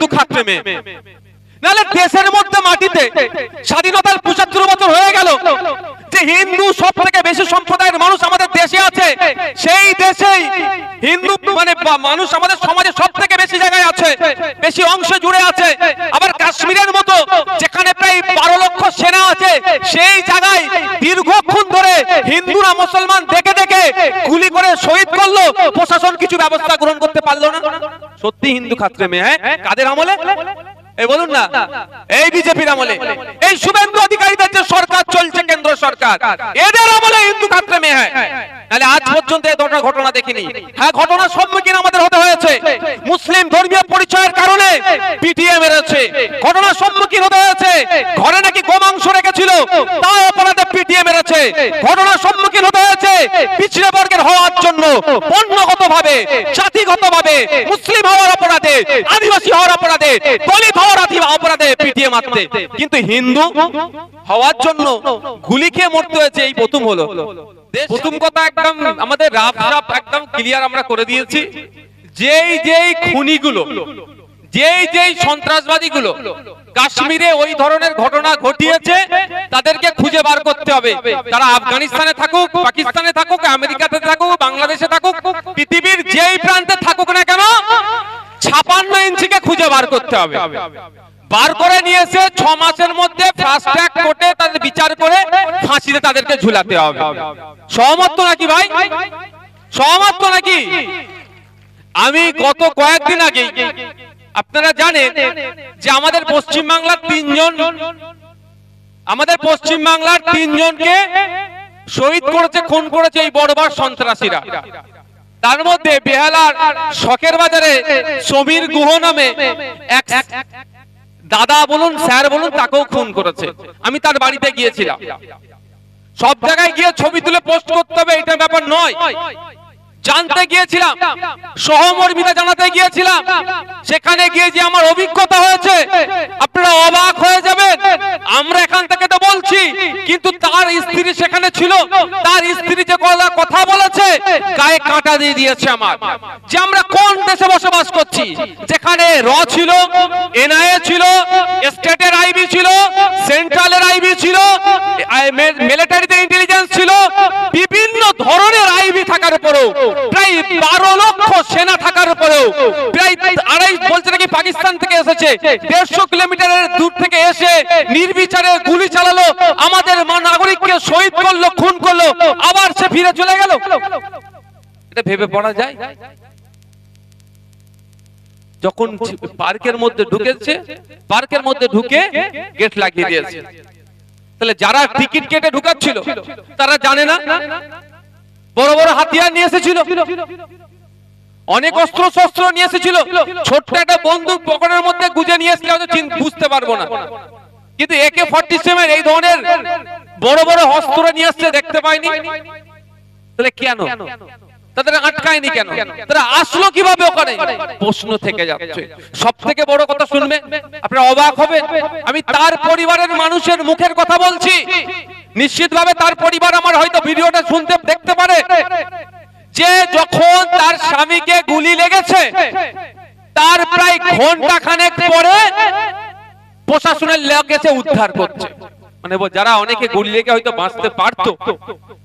হিন্দু খাত্রে মেয়ে নাহলে দেশের মধ্যে মাটিতে স্বাধীনতার পঁচাত্তর বছর হয়ে গেল। যে হিন্দু সব থেকে বেশি সম্প্রদায়ের মানুষ আমাদের দেশে আছে, সেই দেশেই হিন্দু মানে মানুষ আমাদের সমাজে সব থেকে বেশি জায়গায় আছে, বেশি অংশ জুড়ে আছে। আবার কাশ্মীরের মতো যেখানে প্রায় বারো লক্ষ সেনা আছে, সেই জায়গায় দীর্ঘক্ষণ ধরে হিন্দুরা মুসলমান দেখে দেখে গুলি করে শহীদ করল। প্রশাসন কিছু ব্যবস্থা গ্রহণ করতে সত্যি হিন্দু খাত্রে মেয়ে হ্যাঁ? কাদের আমলে? এই বলুন না। এই বিজেপির আমলে। এই শুভেন্দু অধিকারীদের যে সরকার চলছে কেন্দ্র সরকার এদের আমলে হিন্দু খাত্রে মেয়ে হয়। তাহলে আজ পর্যন্ত এই ধরনের ঘটনা দেখিনি। হ্যাঁ ঘটনার সম্মুখীন আমাদের হতে হয়েছে। মুসলিম ধর্মীয় পরিচয়ের কারণে পিটিএ মেরেছে ঘটনার সম্মুখীন হতে হয়েছে। ঘরে নাকি গোমাংস রেখেছিল তা অপরাধে পিটিএ মেরেছে ঘটনার সম্মুখীন হতে হয়েছে পিছড়ে বর্গের হওয়ার জন্য অন্যগত ভাবে জাতিগত ভাবে মুসলিম হওয়ার অপরাধে, আদিবাসী হওয়ার অপরাধে, দলিত হওয়ার অপরাধে পিটিয়ে মারতে কিন্তু হিন্দু হওয়ার জন্য গুলি খেয়ে মরতে হয়েছে, এই প্রথম হলো। প্রথম কথা একদম আমাদের একদম ক্লিয়ার আমরা করে দিয়েছি। যেই যেই খুনিগুলো, যেই যেই কাশ্মীরে ওই ধরনের ঘটনা ঘটিয়েছে, তাদেরকে খুঁজে বার করতে হবে। তারা আফগানিস্তানে থাকুক, পাকিস্তানে থাকুক, আমেরিকাতে থাকুক, বাংলাদেশে থাকুক, পৃথিবীর যেই প্রান্তে থাকুক না কেন, ছাপান্ন ইঞ্চিকে খুঁজে বার করতে হবে। বার করে নিয়েছে, ছ মাসের মধ্যে কোর্টে তাদের বিচার করে ফাঁসিতে তাদেরকে ঝুলাতে হবে। সহমত নাকি ভাই? সহমত নাকি? আমি গত কয়েকদিন আগে আপনারা জানেন যে আমাদের পশ্চিম বাংলার তিনজন, আমাদের পশ্চিম বাংলার তিনজনকে শহীদ করেছে, খুন করেছে এই বড় বড় সন্ত্রাসীরা। তার মধ্যে বেহালার শখের বাজারে সমীর গুহ নামে এক দাদা বলুন, স্যার বলুন, তাকেও খুন করেছে। আমি তার বাড়িতে গিয়েছিলাম। সব জায়গায় গিয়ে ছবি তুলে পোস্ট করতে হবে, এটা ব্যাপার নয়। জানতে গিয়েছিলাম, সহমর্মিতা জানাতে গিয়েছিলাম, সেখানে গিয়ে যে আমার অভিজ্ঞতা হয়েছে, আপনারা অবাক হয়ে যাবেন। আমরা এখান থেকে তো বলছি, কিন্তু তার স্ত্রী সেখানে ছিল, তার স্ত্রী যে কথা বলেছে, গায়ে কাঁটা দিয়ে দিয়েছে আমার। যে আমরা কোন দেশে বসবাস করছি, যেখানে র ছিল, এনআইএ ছিল, স্টেটের আইবি ছিল, সেন্ট্রালের আইবি ছিল মিলিটারিতে ইন্টেলিজেন্স ছিল, বিভিন্ন ধরনের আইবি থাকার পরেও প্রায় বারো লক্ষ সেনা থাকার পরেও, প্রায় আড়াই বলছে নাকি পাকিস্তান থেকে এসেছে, দেড়শো কিলোমিটারের দূর থেকে এসে নির্বিচারে গুলি চালালো, আমাদের নাগরিককে শহীদ করল, খুন করল, আবার সে ফিরে চলে গেল। এটা ভেবে পড়া যায়। যখন পার্কের মধ্যে ঢুকেছে, পার্কের মধ্যে ঢুকে গেট লাগিয়ে দিয়েছে। তাহলে যারা টিকিট কেটে ঢুকাচ্ছিল, তারা জানে না বড় বড় হাতিয়ার নিয়ে এসেছিল। অনেক অস্ত্র শস্ত্র নিয়ে এসেছিল। ছোট্ট একটা বন্দুক পকেটের মধ্যে গুজে নিয়ে চিন- বুঝতে পারব না। কিন্তু একে ফর্টি সেভেন এই ধরনের বড় বড় অস্ত্র নিয়ে আসছে দেখতে পাইনি। তাহলে কেন? তাদের আটকায়নি কেন? তারা আসলো কীভাবে ওখানে? প্রশ্ন থেকে যাচ্ছে। সব থেকে বড় কথা শুনবে, আপনারা অবাক হবে আমি তার পরিবারের মানুষের মুখের কথা বলছি। নিশ্চিতভাবে তার পরিবার আমার হয়তো ভিডিওটা শুনতে, দেখতে পারে। যে যখন তার স্বামীকে গুলি লেগেছে, তার প্রায় ঘণ্টা খানেক পরে প্রশাসনের লোক এসে উদ্ধার করছে। মানে যারা অনেকে গুলি লেগে হয়তো বাঁচতে পারতো,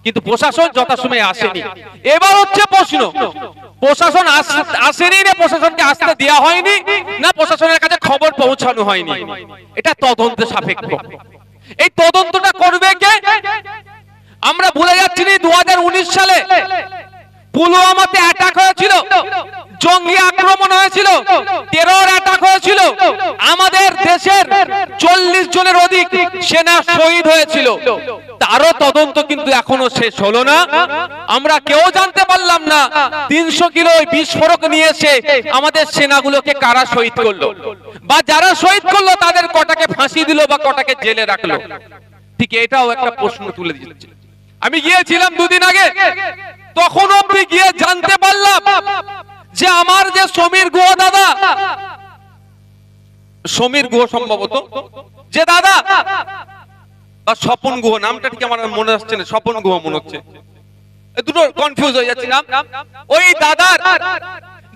কিন্তু প্রশাসন যথাসময়ে আসেনি। এবার হচ্ছে প্রশ্ন, প্রশাসন আসেনি না প্রশাসনকে আসতে দেওয়া হয়নি, না প্রশাসনের কাছে খবর পৌঁছানো হয়নি? এটা তদন্ত সাপেক্ষ। এই তদন্তটা করবে কে? আমরা ভুলে যাচ্ছি দু সালে পুলওয়ামাতে অ্যাটাক হয়েছিল, জঙ্গি আক্রমণ হয়েছিল টেরর অ্যাটাক হয়েছিল। আমাদের দেশের চল্লিশ জনের অধিক সেনা শহীদ হয়েছিল। তারও তদন্ত কিন্তু এখনও শেষ হলো না। আমরা কেউ জানতে পারলাম না, তিনশো কিলো বিস্ফোরক নিয়ে এসে আমাদের সেনাগুলোকে কারা শহীদ করল? বা যারা শহীদ করল, তাদের কটাকে ফাঁসি দিল বা কটাকে জেলে রাখল? ঠিক এটাও একটা প্রশ্ন তুলে দিচ্ছে। আমি গিয়েছিলাম দুদিন আগে, তখন অব্দি গিয়ে জানতে পারলাম যে আমার যে সমীর গুহ দাদা, সমীর গুহ সম্ভবত, যে দাদা বা স্বপন গুহ, নামটা ঠিক আমার মনে আসছে না, স্বপন গুহ মনে হচ্ছে। দুটো কনফিউজ হয়ে যাচ্ছি, নাম। ওই দাদার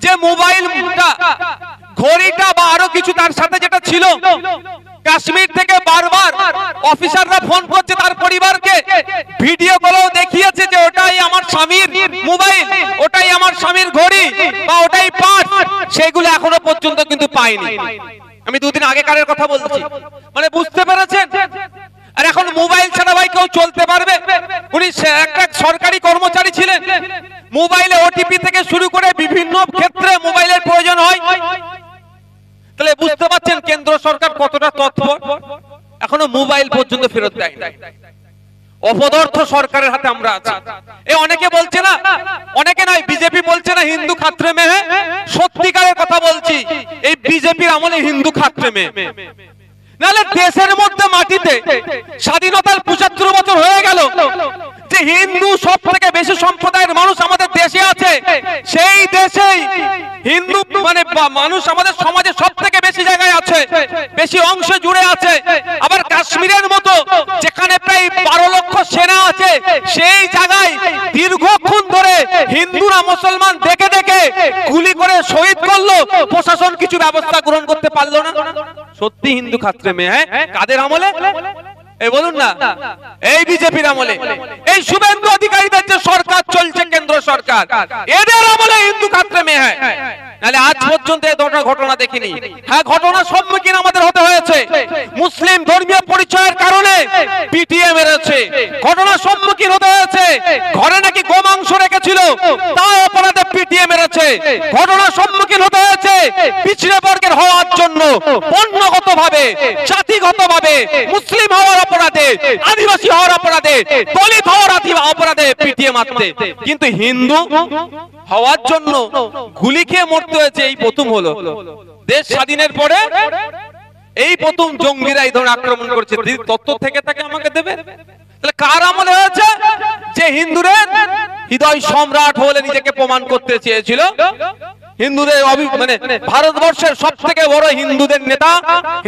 যে মোবাইলটা ঘড়িটা বা আরও কিছু তার সাথে যেটা ছিল, কাশ্মীর থেকে বারবার অফিসাররা ফোন করছে তার পরিবারকে ভিডিও গুলো দেখিয়েছে যে ওটাই আমার স্বামীর মোবাইল ওটাই আমার স্বামীর ঘড়ি বা ওটাই পার্স সেগুলো এখনও পর্যন্ত কিন্তু পাইনি। আমি দুদিন আগেকারের কথা বলছি। মানে বুঝতে পেরেছেন? আর এখন মোবাইল ছাড়া ভাই কেউ চলতে পারবে? উনি একটা সরকারি কর্মচারী ছিলেন। মোবাইলে ওটিপি থেকে শুরু করে বিভিন্ন ক্ষেত্রে মোবাইলের প্রয়োজন হয়। তাহলে বুঝতে পারছেন কেন্দ্র সরকার কতটা তৎপর? এখনও মোবাইল পর্যন্ত ফেরত দেয়। অপদার্থ সরকারের হাতে আমরা আছি। এ অনেকে বলছে না, অনেকে নয়, বিজেপি বলছে না হিন্দু খাত্রে মেয়ে। সত্যিকারের কথা বলছি, এই বিজেপির আমলে হিন্দু খাত্রে মেয়ে। নাহলে দেশের মধ্যে মাটিতে স্বাধীনতার পঁচাত্তর বছর হয়ে গেল যে হিন্দু সব থেকে বেশি সম্প্রদায়ের মানুষ আমাদের দেশে আছে, সেই দেশেই হিন্দু মানে মানুষ আমাদের সমাজে সব থেকে বেশি জায়গায় আছে, বেশি অংশ জুড়ে আছে। আবার কাশ্মীরের মতো যেখানে প্রায় বারো লক্ষ সেনা আছে, সেই জায়গায় দীর্ঘক্ষণ ধরে হিন্দুরা মুসলমান দেখে দেখে গুলি করে শহীদ করল। প্রশাসন কিছু ব্যবস্থা গ্রহণ করতে পারল না। সত্যি হিন্দু খাত্রে মেয়ে হ্যাঁ? কাদের আমলে? এই বলুন না। এই বিজেপির আমলে। এই শুভেন্দু অধিকারীদের যে সরকার চলছে কেন্দ্র সরকার এদের আমলে হিন্দু খাত্রে মেয়ে হ্যাঁ? নাহলে আজ পর্যন্ত এই ধরনের ঘটনা দেখিনি। হ্যাঁ ঘটনার সম্মুখীন আমাদের হতে হয়েছে। মুসলিম ধর্মীয় পরিচয়ের কারণে পিটিএ মেরেছে ঘটনার সম্মুখীন হতে হয়েছে। ঘরে নাকি গোমাংস রেখেছিল। তাও অপরাধে পিটিএ মেরেছে ঘটনার সম্মুখীন হতে হয়েছে। পিছড়ে বর্গের হওয়ার জন্য পণ্যগত ভাবে জাতিগত ভাবে মুসলিম হওয়ার অপরাধে, আদিবাসী হওয়ার অপরাধে, দলিত হওয়ার অপরাধে পিটিএ মারতে। কিন্তু হিন্দু হওয়ার জন্য গুলি খেয়ে মরতে হয়েছে, এই প্রথম হলো। দেশ স্বাধীনের পরে এই প্রথম জঙ্গিরা এই ধরনের আক্রমণ করছে। তত্ত্ব থেকে থাকে আমাকে দেবে? কার আমলে হয়েছে? যে হিন্দুদের হৃদয় সম্রাট বলে নিজেকে প্রমাণ করতে চেয়েছিল। হিন্দুদের মানে ভারতবর্ষের সব থেকে বড় হিন্দুদের নেতা,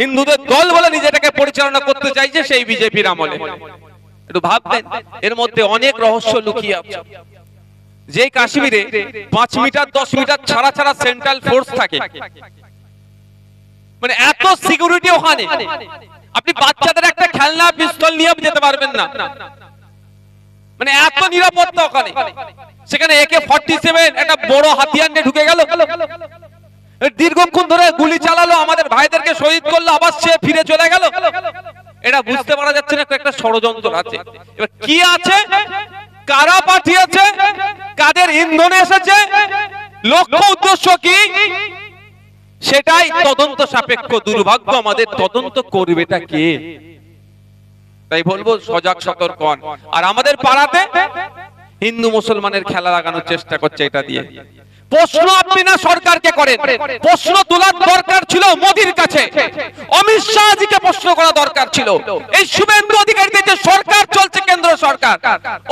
হিন্দুদের দল বলে নিজেটাকে পরিচালনা করতে চাইছে সেই বিজেপির আমলে। একটু ভাববেন, এর মধ্যে অনেক রহস্য লুকিয়ে আছে। যে কাশ্মীরে পাঁচ মিটার, দশ মিটার ছাড়া ছাড়া সেন্ট্রাল ফোর্স থাকে। মানে এত সিকিউরিটি ওখানে। আপনি বাচ্চাদের একটা খেলনা পিস্তল নিয়ে যেতে পারবেন না। মানে এত নিরাপত্তা ওখানে। সেখানে একে ফর্টি সেভেন একটা বড় হাতিয়ার নিয়ে ঢুকে গেল। দীর্ঘক্ষণ ধরে গুলি চালালো আমাদের ভাইদেরকে শহীদ করল আবার সে ফিরে চলে গেল। এটা বুঝতে পারা যাচ্ছে না একটা ষড়যন্ত্র আছে। এবার কি আছে? কারা পাঠিয়েছে? কাদের ইন্ধনে এসেছে? লক্ষ্য উদ্দেশ্য কি? সেটাই তদন্ত সাপেক্ষ, দুর্ভাগ্য আমাদের তদন্ত করবেটা কে তাই বলব, সজাগ, সতর্ক। আর আমাদের পাড়াতে হিন্দু মুসলমানের খেলা লাগানোর চেষ্টা করছে এটা দিয়ে প্রশ্ন আপনি না সরকারকে করেন। প্রশ্ন তোলার দরকার ছিল মোদির কাছে। অমিত শাহজিকে প্রশ্ন করা দরকার ছিল। এই শুভেন্দু অধিকারীদের যে সরকার চলছে কেন্দ্র সরকার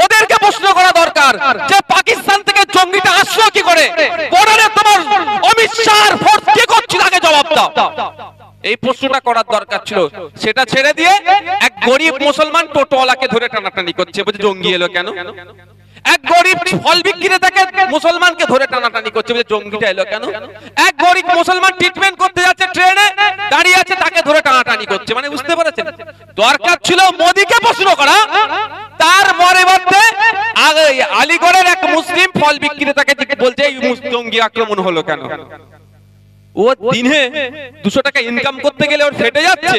ওদেরকে প্রশ্ন করা দরকার যে পাকিস্তান থেকে জঙ্গিটা আসলো কি করে? বর্ডারে তোমার অমিত শাহর ফোর্স কি করছিল? আগে জবাব দাও। এই প্রশ্নটা করার দরকার ছিল। সেটা ছেড়ে দিয়ে এক গরিব মুসলমান টোটোওয়ালাকে ধরে টানাটানি করছে। বলছে জঙ্গি এলো কেন? এক গরিব ফল বিক্রি থেকে মুসলমানকে ধরে টানাটানি করছে বলছে জঙ্গিটা এলো কেন? এক গরিব মুসলমান ট্রিটমেন্ট করতে যাচ্ছে ট্রেনে দাঁড়িয়ে আছে তাকে ধরে টানাটানি করছে মানে বুঝতে পেরেছেন? দরকার ছিল মোদিকে প্রশ্ন করা, তার পরিবর্তে আগে আলিগড়ের এক মুসলিম ফল বিক্রেতাকে বলছে, এই জঙ্গি আক্রমণ হলো কেন? ও দিনে দুশো টাকা ইনকাম করতে গেলে ওর ফেটে যাচ্ছে।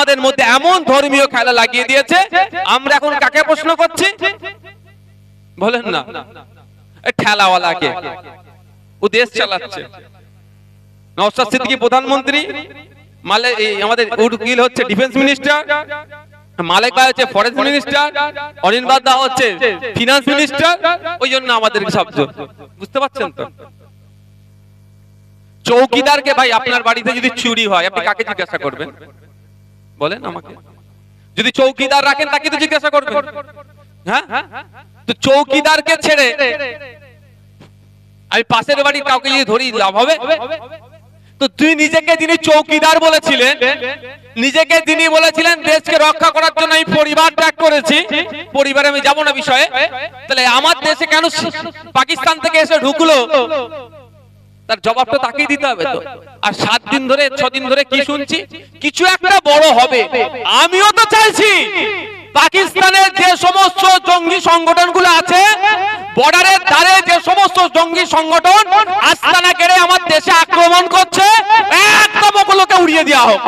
আমাদের মধ্যে এমন ধর্মীয় খেলা লাগিয়ে দিয়েছে, আমরা এখন কাকে প্রশ্ন করছি? বলেন না। ঠেলাওয়ালাকে। ও দেশ চালাচ্ছে। ফিনান্স মিনিস্টার ওই জন্য আমাদের চৌকিদারকে ভাই আপনার বাড়িতে যদি চুরি হয়, আপনি কাকে জিজ্ঞাসা করবেন? বলেন আমাকে। যদি চৌকিদার রাখেন তাকে তো জিজ্ঞাসা করবেন। হ্যাঁ? তো চৌকিদারকে ছেড়ে আমি পাশের বাড়ির কাউকে যদি ধরি লাভ হবে? তো তুই নিজেকে যিনি চৌকিদার বলেছিলেন। নিজেকে যিনি বলেছিলেন, দেশকে রক্ষা করার জন্য আমি পরিবার ত্যাগ করেছি। পরিবারে আমি যাব না বিষয়ে। তাহলে আমার দেশে কেন পাকিস্তান থেকে এসে ঢুকলো? তার জবাবটা তাকেই দিতে হবে তো। আর সাত দিন ধরে ছ দিন ধরে কি শুনছি? কিছু একটা বড় হবে। আমিও তো চাইছি। পাকিস্তানের যে সমস্ত জঙ্গি সংগঠনগুলো আছে বর্ডারের ধারে যে সমস্ত জঙ্গি সংগঠন আস্তানা কেড়ে আমার দেশে আক্রমণ করছে একদম ওগুলোকে উড়িয়ে দেওয়া হোক।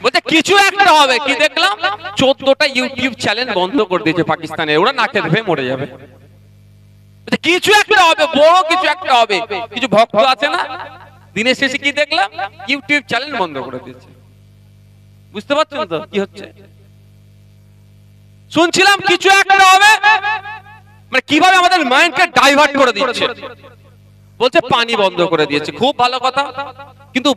বলছে কিছু একটা হবে। কি দেখলাম? চোদ্দটা ইউটিউব চ্যানেল বন্ধ করে দিয়েছে পাকিস্তানে ওরা নাকে ধরে মরে যাবে। কিছু একটা হবে, বড় কিছু একটা হবে। কিছু ভক্ত আছে না? দিনের শেষে কি দেখলাম? ইউটিউব চ্যানেল বন্ধ করে দিয়েছে। বুঝতে পারছেন তো কি হচ্ছে? শুনছিলাম কিছু একটা হবে মানে কীভাবে আমাদের মাইন্ডকে ডাইভার্ট করে দিচ্ছে। বলছে পানি বন্ধ করে দিয়েছে, খুব ভালো কথা। কিন্তু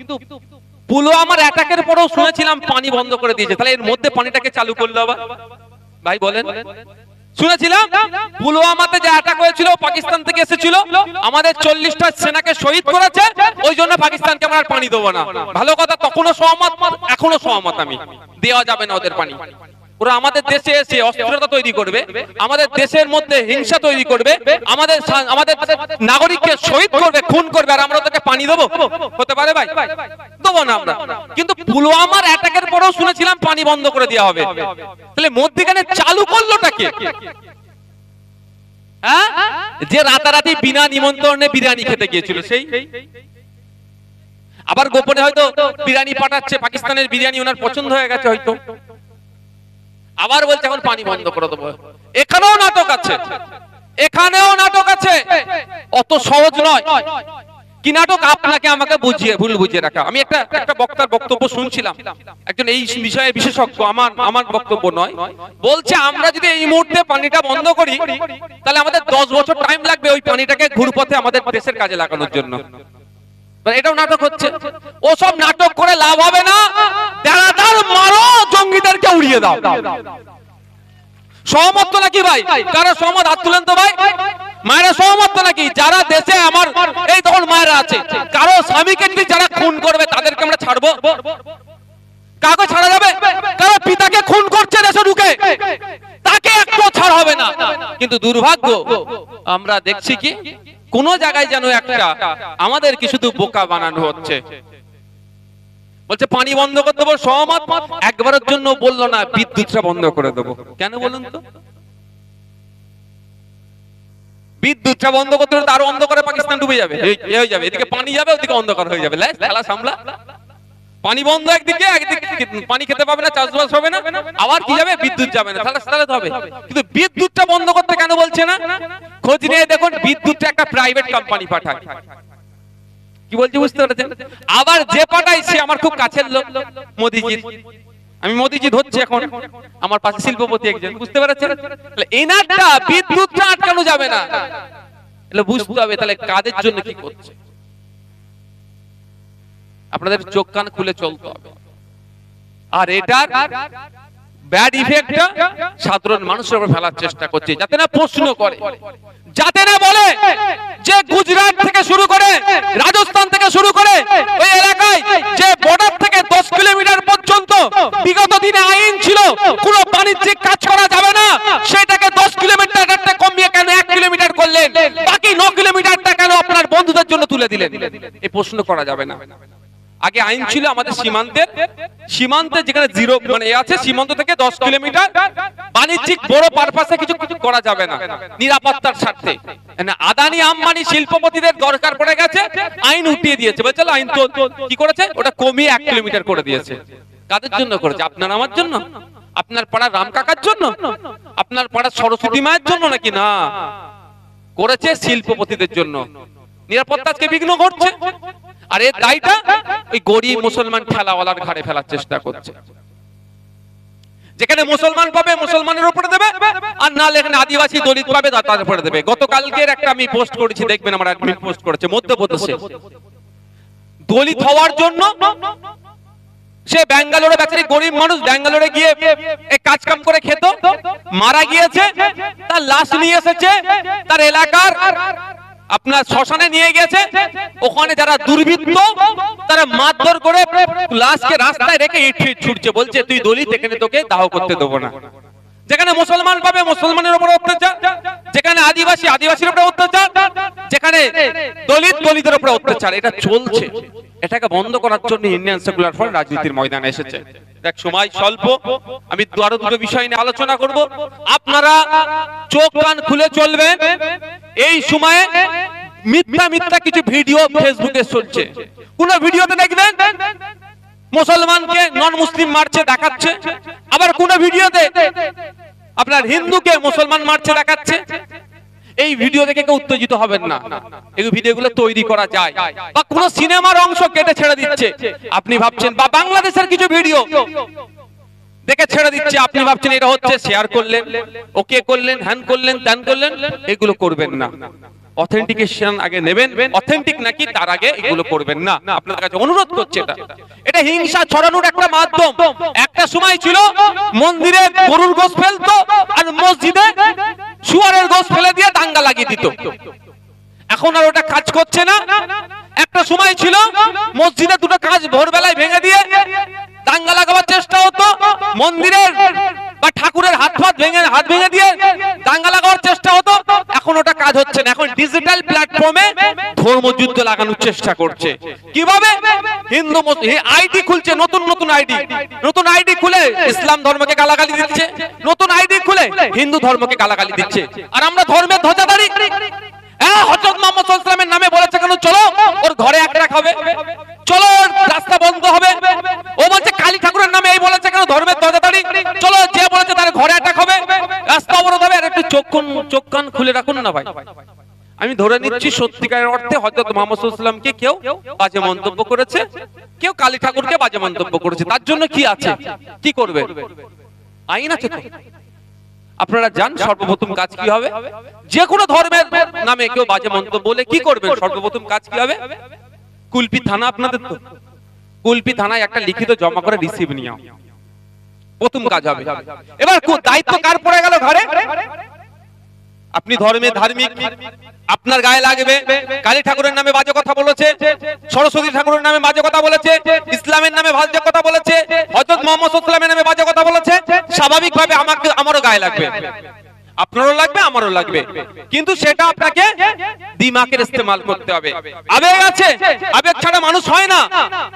পুলওয়ামার অ্যাটাকের পরেও শুনেছিলাম পানি বন্ধ করে দিয়েছে। তাহলে এর মধ্যে পানিটাকে চালু করল আবার। ভাই, বলেন। শুনেছিলাম? পুলওয়ামাতে যে অ্যাটাক হয়েছিল, পাকিস্তান থেকে এসেছিল। আমাদের চল্লিশটা সেনাকে শহীদ করেছে। ওই জন্য পাকিস্তানকে আমরা পানি দেবো না। ভালো কথা, তখনও সহমত এখনও সহমত আমি। দেওয়া যাবে না ওদের পানি। ওরা আমাদের দেশে এসে অস্থিরতা তৈরি করবে, আমাদের দেশের মধ্যে হিংসা তৈরি করবে, আমাদের আমাদের নাগরিককে শহীদ করবে, খুন করবে, আর আমরা ওদেরকে পানি দেবো। হতে পারে ভাই? দেবো না আমরা। কিন্তু পুলওয়ামার অ্যাটাকের পরেও শুনেছিলাম পানি বন্ধ করে দেওয়া হবে। তাহলে মধ্যখানে চালু করলোটা কে? হ্যাঁ? যে রাতারাতি বিনা নিমন্ত্রণে বিরিয়ানি খেতে গিয়েছিল, সেই? আবার গোপনে হয়তো বিরিয়ানি পাঠাচ্ছে, পাকিস্তানের বিরিয়ানি ওনার পছন্দ হয়ে গেছে হয়তো। আবার বলছে, এখন পানি বন্ধ করে দেবো। এখানেও নাটক আছে। এখানেও নাটক আছে। অত সহজ নয়। কি নাটক? আপনাকে আমাকে বুঝিয়ে, ভুল বুঝিয়ে রাখা। আমি একটা একটা বক্তার বক্তব্য শুনছিলাম। একজন এই বিষয়ে বিশেষজ্ঞ, আমার আমার বক্তব্য নয়। বলছে, আমরা যদি এই মুহূর্তে পানিটা বন্ধ করি, তাহলে আমাদের দশ বছর টাইম লাগবে ওই পানিটাকে ঘুরপথে আমাদের দেশের কাজে লাগানোর জন্য। এটাও নাটক হচ্ছে। ওসব নাটক করে লাভ হবে না। দেড়াদার মারো, জঙ্গিদেরকে উড়িয়ে দাও। সহমত তো নাকি ভাই? কারও সহমত, হাত তুলেন তো ভাই। মায়েরা সহমত তো নাকি? যারা দেশে আমার, এই তখন মায়েরা আছে। কারও স্বামীকে যদি যারা খুন করবে, তাদেরকে আমরা ছাড়বো। কাকে ছাড়া যাবে? কারও পিতাকে খুন করছে দেশে ঢুকে। তাকে একটু ছাড় হবে না। কিন্তু দুর্ভাগ্য, আমরা দেখছি কি? কোন জায়গায় যেন একটা আমাদের কি শুধু বোকা বানানো হচ্ছে। বলছে, পানি বন্ধ করে দেবো, সহমত। একবারের জন্য বলল না, বিদ্যুৎটা বন্ধ করে দেবো। কেন বলুন তো? বিদ্যুৎটা বন্ধ করতে আরও অন্ধকারে পাকিস্তান ডুবে যাবে। এদিকে পানি যাবে, ওদিকে অন্ধকার হয়ে যাবে। খেলা সামলা। পানি বন্ধ একদিকে একদিকে পানি খেতে পাবে না, চাষবাস হবে না, আবার কি যাবে? বিদ্যুৎ যাবে না। তাহলে হবে। কিন্তু বিদ্যুৎটা বন্ধ করতে কেন বলছে না? খোঁজ নিয়ে দেখুন, বিদ্যুৎটা একটা প্রাইভেট কোম্পানি পাঠায়। কি বলছি বুঝতে পেরেছেন? আবার যে পাঠাই সে আমার খুব কাছের লোক, মোদিজির। আমি মোদিজি ধরছি এখন, আমার পাশে শিল্পপতি একজন, বুঝতে পেরেছেন? এনারটা বিদ্যুৎটা আটকানো যাবে না। বুঝতে হবে, তাহলে কাদের জন্য কি করছে? আপনাদের চোখ কান খুলে চলতে হবে। আর এটার ব্যাড ইফেক্টটা সাধারণ মানুষের উপর ফেলার চেষ্টা করছে, যাতে না প্রশ্ন করে। যাতে না বলে যে গুজরাট থেকে শুরু করে, রাজস্থান থেকে শুরু করে, ওই এলাকায় যে বর্ডার থেকে দশ কিলোমিটার পর্যন্ত বিগত দিনে আইন ছিল, কোনো বাণিজ্যিক কাজ করা যাবে না, সেটাকে দশ কিলোমিটার কমিয়ে কেন এক কিলোমিটার করলেন? বাকি ন কিলোমিটারটা কেন আপনার বন্ধুদের জন্য তুলে দিলেন? এই প্রশ্ন করা যাবে না। আগে আইন ছিল আমাদের সীমান্তের। সীমান্তে যেখানে জিরো মানে এ আছে সীমান্ত থেকে দশ কিলোমিটার। বাণিজ্যিক বড় পারপাসে কিছু কিছু করা যাবে না। নিরাপত্তার স্বার্থে। আদানি আম্বানি শিল্পপতিদের দরকার পড়ে গেছে আইন উঠিয়ে দিয়েছে। বলছে আইন তো কি করেছে? ওটা কমিয়ে এক কিলোমিটার করে দিয়েছে। কাদের জন্য করেছে? আপনার আমার জন্য? আপনার পাড়ার রাম কাকার জন্য? আপনার পাড়া সরস্বতী মায়ের জন্য নাকি? না। করেছে শিল্পপতিদের জন্য। নিরাপত্তা আজকে বিঘ্ন ঘটছে। আর এর দায়টা ওই গরিব মুসলমান ঠেলাওয়ালার ঘাড়ে ফেলার চেষ্টা করছে। যেখানে মুসলমান পাবে মুসলমানের উপরে দেবে আর না এখানে আদিবাসী দলিত পাবে তার উপরে দেবে। গতকালকের একটা আমি পোস্ট করেছি দেখবেন আমার অ্যাডমিন পোস্ট করেছে মধ্যপ্রদেশে। দলিত হওয়ার জন্য সে ব্যাঙ্গালোরে বেচারি গরিব মানুষ ব্যাঙ্গালোরে গিয়ে এই কাজ কাম করে খেত মারা গিয়েছে তার লাশ নিয়ে এসেছে তার এলাকার আপনার শ্মশানে নিয়ে গেছে। ওখানে যারা দুর্বৃত্ত, তারা মারধর করে লাশকে রাস্তায় রেখে ইট ছুটছে। বলছে, তুই দলিত, এখানে তোকে দাহ করতে দেবো না। যেখানে মুসলমান পাবে, মুসলমানের উপর অত্যাচার। যেখানে আদিবাসী, আদিবাসীর উপর অত্যাচার। যেখানে দলিত, দলিতের উপর অত্যাচার। এটা চলছে। এটাকে বন্ধ করার জন্য ইন্ডিয়ান সেকুলার ফ্রন্ট রাজনীতির ময়দানে এসেছে। দেখ, সময় স্বল্প। আমি আরও দুটো বিষয় নিয়ে আলোচনা করব। আপনারা চোখ, কান খুলে চলবেন। এই সময়ে মিথ্যা মিথ্যা কিছু ভিডিও ফেসবুকে চলছে। কোন ভিডিওতে দেখবেন মুসলমানকে নন মুসলিম মারছে, দেখাচ্ছে। আবার কোন ভিডিওতে আপনার হিন্দুকে মুসলমান মারছে, দেখাচ্ছে। এই ভিডিও দেখে কেউ উত্তেজিত হবেন না। এই ভিডিওগুলো তৈরি করা যায়। বা কোন সিনেমার অংশ কেটে ছেড়ে দিচ্ছে। আপনি ভাবছেন, বা বাংলাদেশের কিছু ভিডিও দেখে ছেড়ে দিচ্ছে। আপনি ভাবছেন, এটা হচ্ছে শেয়ার করলেন ওকে করলেন হ্যান করলেন ত্যান করলেন, এগুলো করবেন না। অথেন্টিকেশন আগে নেবেন। অথেন্টিক নাকি তার আগে এগুলো করবেন না। আপনাদের কাছে অনুরোধ করছে এটা। এটা হিংসা ছড়ানোর একটা মাধ্যম। একটা সময় ছিল মন্দিরে গরুর গোশ ফেলতো আর মসজিদে শুয়ারের গোশ ফেলে দিয়ে দাঙ্গা লাগিয়ে দিত। এখন আর ওটা কাজ করছে না। একটা সময় ছিল মসজিদে দুটো কাজ ভোরবেলায় ভেঙে দিয়ে দাঙ্গা লাগাবার চেষ্টা হতো। মন্দিরের বা ঠাকুরের হাত ফাত ভেঙে, হাত ভেঙে দিয়ে দাঙ্গা লাগাবার চেষ্টা হতো। এখন ওটা কাজ হচ্ছে না। এখন ডিজিটাল প্ল্যাটফর্মে ধর্মযুদ্ধ লাগানোর চেষ্টা করছে। কীভাবে? হিন্দু আইডি খুলছে, নতুন নতুন আইডি। নতুন আইডি খুলে ইসলাম ধর্মকে গালাগালি দিচ্ছে। নতুন আইডি খুলে হিন্দু ধর্মকে গালাগালি দিচ্ছে। আর আমরা ধর্মের ধ্বজাধারী। হ্যাঁ হযরত মুহাম্মদ ওয়াসাল্লামের নামে বলেছে কেন? চলো, ওর ঘরে এক রাখাবে চলো রাস্তা বন্ধ হবে ও বলছে কালী ঠাকুরের নামে এই বলেছে কেন ধর্মের ধ্বজাধারী চলো যে বলেছে তার ঘরে অ্যাটাক হবে রাস্তা অবরোধ হবে একটু চোখ কান- খুলে রাখুন না ভাই। আমি ধরে নিচ্ছি সত্যিকারের অর্থে হযরত মুহাম্মদ সাল্লাল্লাহু কেউ বাজে মন্তব্য করেছে, কেউ কালী ঠাকুরকে বাজে মন্তব্য করেছে, তার জন্য কি আছে? কি করবে? আইন আছে তো। আপনারা জান সর্বপ্রথম কাজ কি হবে? যে কোনো ধর্মের নামে কেউ বাজে মন্তব্য বলে কি করবেন? সর্বপ্রথম কাজ কি হবে? কুলপি থানা আপনাদের তো। কুলপি থানায় একটা লিখিত জমা করে রিসিভ নিও প্রথম কাজ হবে। এবার দায়িত্ব কার পড়ে গেল ঘরে? আপনি ধর্মে ধার্মিক, আপনার গায়ে লাগবে। কালী ঠাকুরের নামে বাজে কথা বলেছে, সরস্বতী ঠাকুরের নামে বাজে কথা বলেছে, ইসলামের নামে বাজে কথা বলেছে, হযরত মুহাম্মদ সাল্লাল্লাহু নামে বাজে কথা বলেছে, স্বাভাবিকভাবে আমাকে আমারও গায়ে লাগবে। আপনারও লাগবে, আমারও লাগবে। কিন্তু সেটা আপনাকে দিমাকের ইস্তেমাল করতে হবে। আবেগ আছে, আবেগ ছাড়া মানুষ হয় না।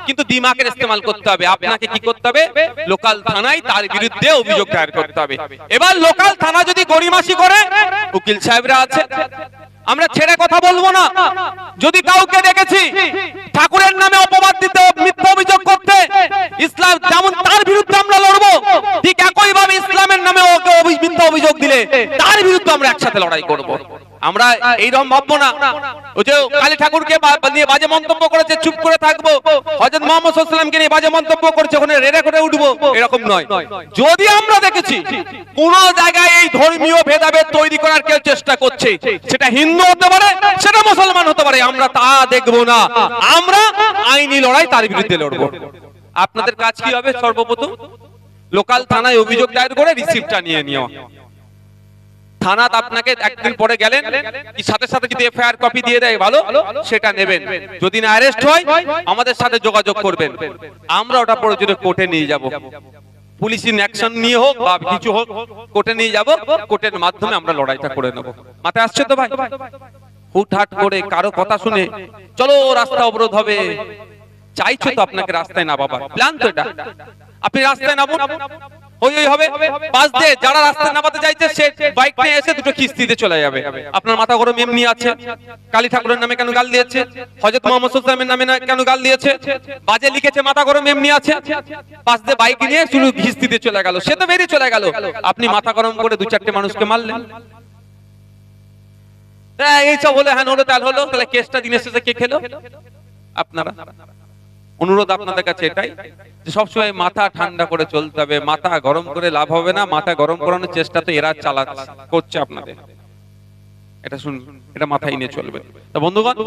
কিন্তু দিমাকের ইস্তেমাল করতে হবে। আপনাকে কি করতে হবে? লোকাল থানায় তার বিরুদ্ধে অভিযোগ দায়ের করতে হবে। এবার লোকাল থানা যদি গড়িমাসি করে, উকিল সাহেবরা আছে। আমরা ছেড়ে কথা বলব না। যদি কাউকে দেখেছি ঠাকুরের নামে অপবাদ দিতে, মিথ্যা অভিযোগ করতে, ইসলাম যেমন তার বিরুদ্ধে আমরা লড়বো, ঠিক একইভাবে ইসলামের নামে ওকে মিথ্যা অভিযোগ দিলে তার বিরুদ্ধে আমরা একসাথে লড়াই করব। আমরা এইরকম ভাববো না। ও যে কালী ঠাকুরকে নিয়ে বাজে মন্তব্য করেছে, চুপ করে থাকব। হযরত মুহাম্মদ ওয়াসাল্লামকে নিয়ে বাজে মন্তব্য করেছে, ওখানে রেড়ে করে উঠবো। এরকম নয়। যদি আমরা দেখেছি, কোন জায়গায় এই ধর্মীয় ভেদাভেদ তৈরি করার কেউ চেষ্টা করছে, সেটা হিন্দু হতে পারে, সেটা মুসলমান হতে পারে, আমরা তা দেখব না। আমরা আইনি লড়াই তার বিরুদ্ধে লড়বো। আপনাদের কাজ কি হবে সর্বপ্রথম? লোকাল থানায় অভিযোগ দায়ের করে রিসিপ্টটা নিয়ে নিও। থানাত আপনাকে একদিন পরে গেলেন, কি সাথে সাথে যদি এফআইআর কপি দিয়ে দেয় ভালো, সেটা নেবেন। যদি না অ্যারেস্ট হয়, আমাদের সাথে যোগাযোগ করবেন। আমরা ওটা প্রয়োজনে কোর্টে নিয়ে যাব। পুলিশ ইন অ্যাকশন নিয়ে হোক বা কিছু হোক, কোর্টে নিয়ে যাব। কোর্টের মাধ্যমে আমরা লড়াইটা করে নেব। মাথায় আসছে তো ভাই? হুটহাট করে কারও কথা শুনে, চলো রাস্তা অবরোধ হবে। চাইছো তো আপনাকে রাস্তায় নামাবার। প্ল্যান তো এটা। আপনি রাস্তায় নামুন। ওই ওই হবে। পাশ দিয়ে যারা নামাতে চাইছে সে বাইক নিয়ে এসে দুটো কিস্তিতে চলে যাবে। আপনার মাথা গরম এমনি আছে? কালী ঠাকুরের নামে কেন গাল দিয়েছে? মুহাম্মদ নামে না- কেন গাল দিয়েছে? বাজে লিখেছে মাথা গরম এমনি আছে? পাশ দিয়ে বাইক নিয়ে শুধু কিস্তিতে চলে গেল। সে তো বেরিয়ে চলে গেল। আপনি মাথা গরম করে দু চারটে মানুষকে মারলেন। হ্যাঁ, এইসব হলো হ্যাঁ হলো তাহলে হলো। তাহলে কেসটা দিনের শেষে কে খেলো? আপনারা। অনুরোধ আপনাদের কাছে এটাই, যে সবসময় মাথা ঠান্ডা করে চলতে হবে, মাথা গরম করে লাভ হবে না, মাথা গরম করানোর চেষ্টা তো এরা চালা, করছে আপনাদের। এটা শুনুন, এটা মাথায় নিয়ে চলবে। তা বন্ধুগণ